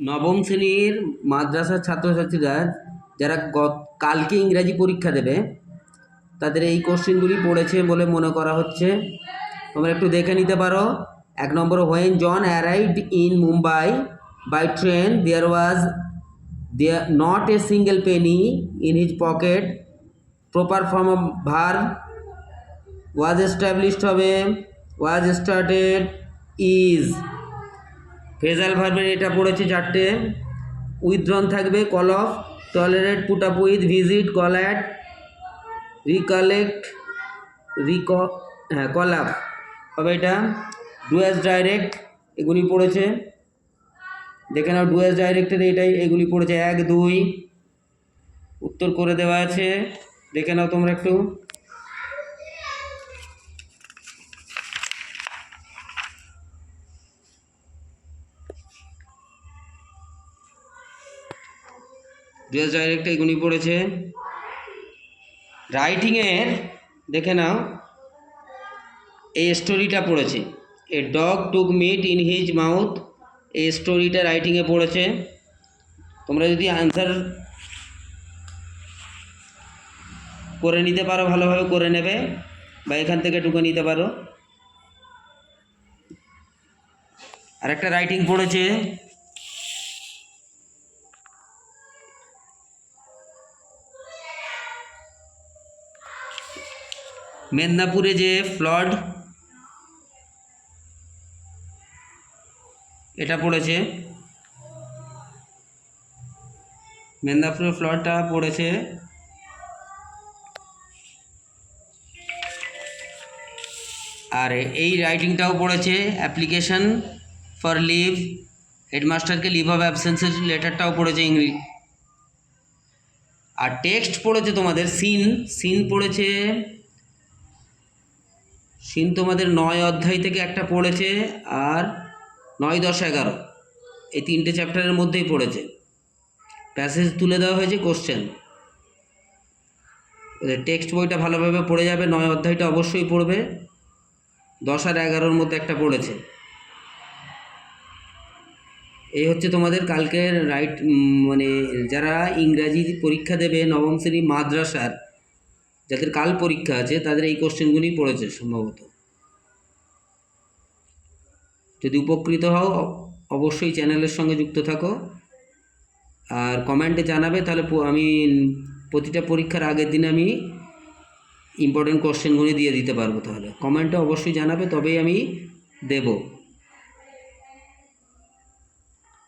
নবম শ্রেণির মাদ্রাসার ছাত্রছাত্রীরা যারা কালকে ইংরাজি পরীক্ষা দেবে, তাদের এই কোশ্চেনগুলি পড়েছে বলে মনে করা হচ্ছে। তোমরা একটু দেখে নিতে পারো। এক নম্বর when John arrived in Mumbai by train there was there not a single penny in his pocket proper form of verb was established হবে ওয়াজ স্টার্টেড ইজ ফেজাল ভার্বের এটা পড়েছে চারটে। উইথড্রন থাকবে, call off, tolerate, put up with, visit, call at, recollect, রিক হ্যাঁ call up. হবে এটা। ডুয়েস direct, এগুলি পড়েছে। দেখে নাও, ডুয়েস ডাইরেক্টের এইটাই এগুলি পড়েছে। এক, দুই। উত্তর করে দেওয়া আছে। দেখে নাও তোমরা একটু। ডুয়েস ডাইরেক্ট এগুলি পড়েছে। রাইটিংয়ের দেখে নাও, এই স্টোরিটা পড়েছে। A dog took meat in his mouth এই স্টোরিটা রাইটিংয়ে পড়েছে। তোমরা যদি আনসার করে নিতে পারো, ভালোভাবে করে নেবে, বা এখান থেকে টুকে নিতে পারো। আরেকটা রাইটিং পড়েছে। মেদিনীপুরে যে ফ্লড এটা পড়েছে। মেদিনীপুরের ফ্লডটা পড়েছে। আর এই রাইটিংটাও পড়েছে অ্যাপ্লিকেশন ফর লিভ হেডমাস্টারকে লিভ অফ অ্যাবসেন্সের লেটারটাও পড়েছে ইংলিশ আর টেক্সট পড়েছে তোমাদের সিন সিন পড়েছে সিন তোমাদের নয় অধ্যায় থেকে একটা পড়েছে আর নয় দশ এগারো। এই তিনটে চ্যাপ্টারের মধ্যেই পড়েছে। প্যাসেজ তুলে দেওয়া হয়েছে কোশ্চেন। টেক্সট বইটা ভালোভাবে পড়ে যাবে, নয় অধ্যায়টা অবশ্যই পড়বে। দশ আর এগারোর মধ্যে একটা পড়েছে। এই হচ্ছে তোমাদের কালকের রাইট মানে যারা ইংরাজি পরীক্ষা দেবে, নবম শ্রেণি মাদ্রাসার যাদের কাল পরীক্ষা আছে, তাদের এই কোশ্চেনগুলি পড়েছে সম্ভবত। যদি উপকৃত হও, অবশ্যই চ্যানেলের সঙ্গে যুক্ত থাকো। আর কমেন্টে জানাবে, তাহলে আমি প্রতিটা পরীক্ষার আগের দিন আমি ইম্পর্টেন্ট কোশ্চেনগুলি দিয়ে দিতে পারব তাহলে। কমেন্টে অবশ্যই জানাবে, তবেই আমি দেবো।